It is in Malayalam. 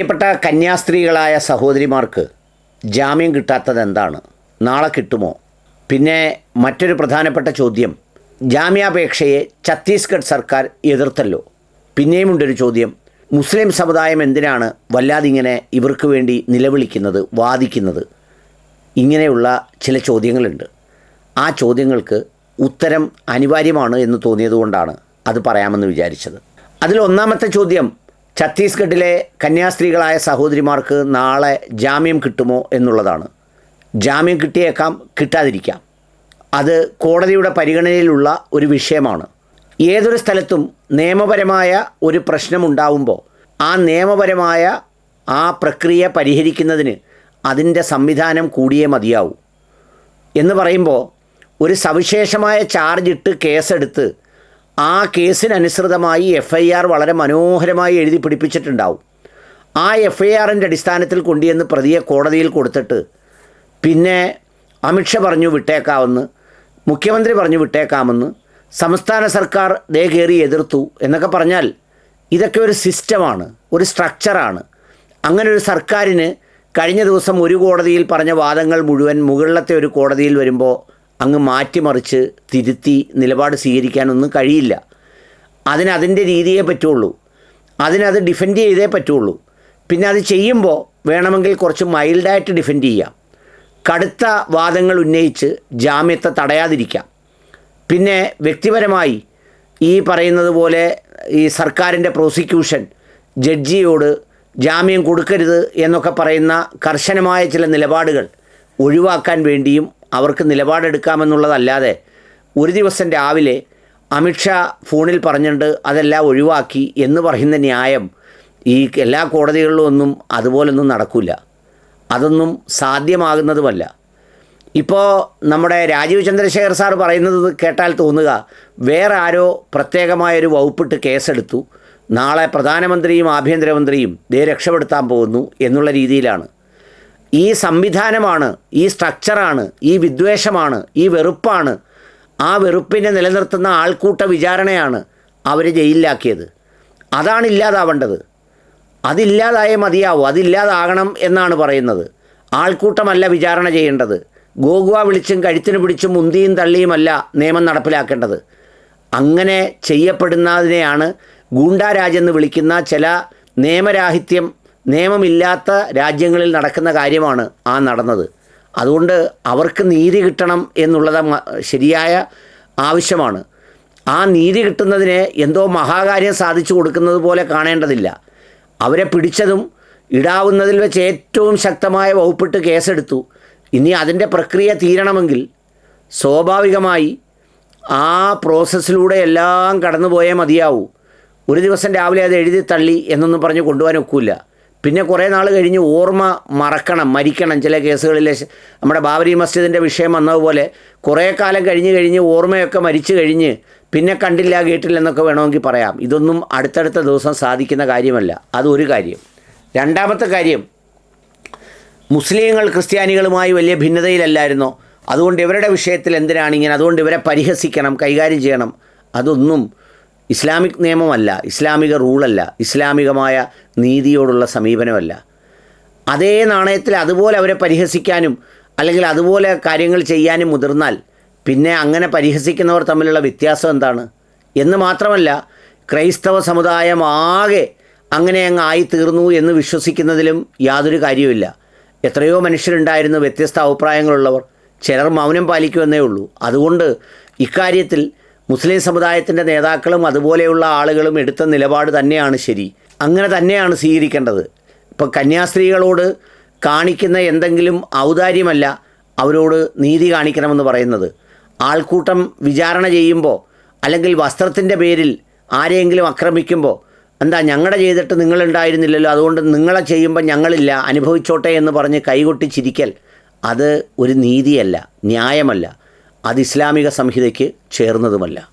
പ്രിയപ്പെട്ട കന്യാസ്ത്രീകളായ സഹോദരിമാർക്ക് ജാമ്യം കിട്ടാത്തത് എന്താണ്? നാളെ കിട്ടുമോ? പിന്നെ മറ്റൊരു പ്രധാനപ്പെട്ട ചോദ്യം ജാമ്യാപേക്ഷയെ ഛത്തീസ്ഗഡ് സർക്കാർ എതിർത്തല്ലോ. പിന്നെയുമുണ്ടൊരു ചോദ്യം മുസ്ലിം സമുദായം എന്തിനാണ് വല്ലാതിങ്ങനെ ഇവർക്ക് വേണ്ടി നിലവിളിക്കുന്നത് വാദിക്കുന്നത്? ഇങ്ങനെയുള്ള ചില ചോദ്യങ്ങളുണ്ട്. ആ ചോദ്യങ്ങൾക്ക് ഉത്തരം അനിവാര്യമാണ് എന്ന് തോന്നിയതുകൊണ്ടാണ് അത് പറയാമെന്ന് വിചാരിച്ചത്. അതിൽ ഒന്നാമത്തെ ചോദ്യം ഛത്തീസ്ഗഡിലെ കന്യാസ്ത്രീകളായ സഹോദരിമാർക്ക് നാളെ ജാമ്യം കിട്ടുമോ എന്നുള്ളതാണ്. ജാമ്യം കിട്ടിയേക്കാം കിട്ടാതിരിക്കാം. അത് കോടതിയുടെ പരിഗണനയിലുള്ള ഒരു വിഷയമാണ്. ഏതൊരു സ്ഥലത്തും നിയമപരമായ ഒരു പ്രശ്നമുണ്ടാവുമ്പോൾ ആ നിയമപരമായ ആ പ്രക്രിയ പരിഹരിക്കുന്നതിന് അതിന്റെ സംവിധാനം കൂടിയേ മതിയാവൂ. എന്ന് പറയുമ്പോൾ ഒരു സവിശേഷമായ ചാർജ് ഇട്ട് കേസെടുത്ത് ആ കേസിനനുസൃതമായി എഫ് ഐ ആർ വളരെ മനോഹരമായി എഴുതി പിടിപ്പിച്ചിട്ടുണ്ടാവും. ആ എഫ് ഐ ആറിന്റെ അടിസ്ഥാനത്തിൽ കൊണ്ടുവന്ന് പ്രതിയെ കോടതിയിൽ കൊടുത്തിട്ട് പിന്നെ അമിത്ഷാ പറഞ്ഞു വിട്ടേക്കാമെന്ന് മുഖ്യമന്ത്രി പറഞ്ഞു വിട്ടേക്കാമെന്ന് സംസ്ഥാന സർക്കാർ ദേ കയറി എതിർത്തു എന്നൊക്കെ പറഞ്ഞാൽ ഇതൊക്കെ ഒരു സിസ്റ്റമാണ് ഒരു സ്ട്രക്ചറാണ് അങ്ങനെ ഒരു സർക്കാരിന് കഴിഞ്ഞ ദിവസം ഒരു കോടതിയിൽ പറഞ്ഞ വാദങ്ങൾ മുഴുവൻ മുകളിലത്തെ ഒരു കോടതിയിൽ വരുമ്പോൾ അങ്ങ് മാറ്റിമറിച്ച് തിരുത്തി നിലപാട് സ്വീകരിക്കാനൊന്നും കഴിയില്ല. അതിനതിന്റെ രീതിയെ പറ്റുള്ളൂ. അതിനത് ഡിഫെൻഡ് ചെയ്തേ പറ്റുള്ളൂ. പിന്നെ അത് ചെയ്യുമ്പോൾ വേണമെങ്കിൽ കുറച്ച് മൈൽഡായിട്ട് ഡിഫെൻഡ് ചെയ്യാം. കടുത്ത വാദങ്ങൾ ഉന്നയിച്ച് ജാമ്യത്തെ തടയാതിരിക്കാം. പിന്നെ വ്യക്തിപരമായി ഈ പറയുന്നത് പോലെ ഈ സർക്കാരിന്റെ പ്രോസിക്യൂഷൻ ജഡ്ജിയോട് ജാമ്യം കൊടുക്കരുത് എന്നൊക്കെ പറയുന്ന കർശനമായ ചില നിലപാടുകൾ ഒഴിവാക്കാൻ വേണ്ടിയും അവർക്ക് നിലപാടെടുക്കാമെന്നുള്ളതല്ലാതെ ഒരു ദിവസം രാവിലെ അമിത്ഷാ ഫോണിൽ പറഞ്ഞിട്ടുണ്ട് അതെല്ലാം ഒഴിവാക്കി എന്ന് പറയുന്ന ന്യായം ഈ എല്ലാ കോടതികളിലും ഒന്നും അതുപോലൊന്നും നടക്കില്ല അതൊന്നും സാധ്യമാകുന്നതുമല്ല. ഇപ്പോൾ നമ്മുടെ രാജീവ് ചന്ദ്രശേഖർ സാർ പറയുന്നത് കേട്ടാൽ തോന്നുക വേറെ ആരോ പ്രത്യേകമായൊരു വകുപ്പിട്ട് കേസെടുത്തു. നാളെ പ്രധാനമന്ത്രിയും ആഭ്യന്തരമന്ത്രിയും ദേ രക്ഷപ്പെടുത്താൻ പോകുന്നു എന്നുള്ള രീതിയിലാണ്. ഈ സംവിധാനമാണ് ഈ സ്ട്രക്ചറാണ് ഈ വിദ്വേഷമാണ് ഈ വെറുപ്പാണ് ആ വെറുപ്പിനെ നിലനിർത്തുന്ന ആൾക്കൂട്ട വിചാരണയാണ് അവരെ ജയിലിലാക്കിയത്. അതാണ് ഇല്ലാതാവേണ്ടത്. അതില്ലാതായേ മതിയാവൂ അതില്ലാതാകണം എന്നാണ് പറയുന്നത്. ആൾക്കൂട്ടമല്ല വിചാരണ ചെയ്യേണ്ടത്. ഗോകുവ വിളിച്ചും കഴുത്തിന് പിടിച്ചും മുന്തിയും തള്ളിയുമല്ല നിയമം നടപ്പിലാക്കേണ്ടത്. അങ്ങനെ ചെയ്യപ്പെടുന്നതിനെയാണ് ഗൂണ്ടാരാജെന്ന് വിളിക്കുന്ന ചില നിയമരാഹിത്യം നിയമമില്ലാത്ത രാജ്യങ്ങളിൽ നടക്കുന്ന കാര്യമാണ് ആ നടന്നത്. അതുകൊണ്ട് അവർക്ക് നീതി കിട്ടണം എന്നുള്ളത് ശരിയായ ആവശ്യമാണ്. ആ നീതി കിട്ടുന്നതിന് എന്തോ മഹാകാര്യം സാധിച്ചു കൊടുക്കുന്നത് പോലെ കാണേണ്ടതില്ല. അവരെ പിടിച്ചതും ഇടാവുന്നതിൽ വെച്ച് ഏറ്റവും ശക്തമായ വകുപ്പിട്ട് കേസെടുത്തു. ഇനി അതിന്റെ പ്രക്രിയ തീരണമെങ്കിൽ സ്വാഭാവികമായി ആ പ്രോസസ്സിലൂടെ എല്ലാം കടന്നുപോയേ മതിയാവൂ. ഒരു ദിവസം രാവിലെ അത് എഴുതി തള്ളി എന്നൊന്നും പറഞ്ഞ് കൊണ്ടുപോകാൻ ഒക്കില്ല. പിന്നെ കുറേ നാൾ കഴിഞ്ഞ് ഓർമ്മ മറക്കണം മരിക്കണം ചില കേസുകളിൽ നമ്മുടെ ബാബരി മസ്ജിദിന്റെ വിഷയം വന്നതുപോലെ കുറേ കാലം കഴിഞ്ഞ് കഴിഞ്ഞ് ഓർമ്മയൊക്കെ മരിച്ചു കഴിഞ്ഞ് പിന്നെ കണ്ടില്ല കേട്ടില്ല എന്നൊക്കെ വേണമെങ്കിൽ പറയാം. ഇതൊന്നും അടുത്തടുത്ത ദിവസം സാധിക്കുന്ന കാര്യമല്ല. അതൊരു കാര്യം. രണ്ടാമത്തെ കാര്യം മുസ്ലിങ്ങൾ ക്രിസ്ത്യാനികളുമായി വലിയ ഭിന്നതയിലല്ലായിരുന്നോ? അതുകൊണ്ട് ഇവരുടെ വിഷയത്തിൽ എന്തിനാണ് ഇങ്ങനെ? അതുകൊണ്ട് ഇവരെ പരിഹസിക്കണം കൈകാര്യം ചെയ്യണം. അതൊന്നും ഇസ്ലാമിക് നിയമമല്ല ഇസ്ലാമിക റൂളല്ല ഇസ്ലാമികമായ നീതിയോടുള്ള സമീപനമല്ല. അതേ നാണയത്തിൽ അതുപോലെ അവരെ പരിഹസിക്കാനും അല്ലെങ്കിൽ അതുപോലെ കാര്യങ്ങൾ ചെയ്യാനും മുതിർന്നാൽ പിന്നെ അങ്ങനെ പരിഹസിക്കുന്നവർ തമ്മിലുള്ള വ്യത്യാസം എന്താണ്? എന്ന് മാത്രമല്ല ക്രൈസ്തവ സമുദായം ആകെ അങ്ങനെ അങ്ങ് ആയിത്തീർന്നു എന്ന് വിശ്വസിക്കുന്നതിലും യാതൊരു കാര്യവുമില്ല. എത്രയോ മനുഷ്യരുണ്ടായിരുന്നു വ്യത്യസ്ത അഭിപ്രായങ്ങളുള്ളവർ. ചിലർ മൗനം പാലിക്കുമെന്നേ ഉള്ളൂ. അതുകൊണ്ട് ഇക്കാര്യത്തിൽ മുസ്ലിം സമുദായത്തിന്റെ നേതാക്കളും അതുപോലെയുള്ള ആളുകളും എടുത്ത നിലപാട് തന്നെയാണ് ശരി. അങ്ങനെ തന്നെയാണ് സ്വീകരിക്കേണ്ടത്. ഇപ്പോൾ കന്യാസ്ത്രീകളോട് കാണിക്കുന്ന എന്തെങ്കിലും ഔദാര്യമല്ല അവരോട് നീതി കാണിക്കണമെന്ന് പറയുന്നത്. ആൾക്കൂട്ടം വിചാരണ ചെയ്യുമ്പോൾ അല്ലെങ്കിൽ വസ്ത്രത്തിന്റെ പേരിൽ ആരെയെങ്കിലും ആക്രമിക്കുമ്പോൾ എന്താ ഞങ്ങളെ ചെയ്തിട്ട് നിങ്ങളുണ്ടായിരുന്നില്ലല്ലോ അതുകൊണ്ട് നിങ്ങളെ ചെയ്യുമ്പോൾ ഞങ്ങളില്ല അനുഭവിച്ചോട്ടെ എന്ന് പറഞ്ഞ് കൈകൊട്ടി ചിരിക്കൽ അത് ഒരു നീതിയല്ല ന്യായമല്ല. അത് ഇസ്ലാമിക സംഹിതയ്ക്ക് ചേർന്നതുമല്ല.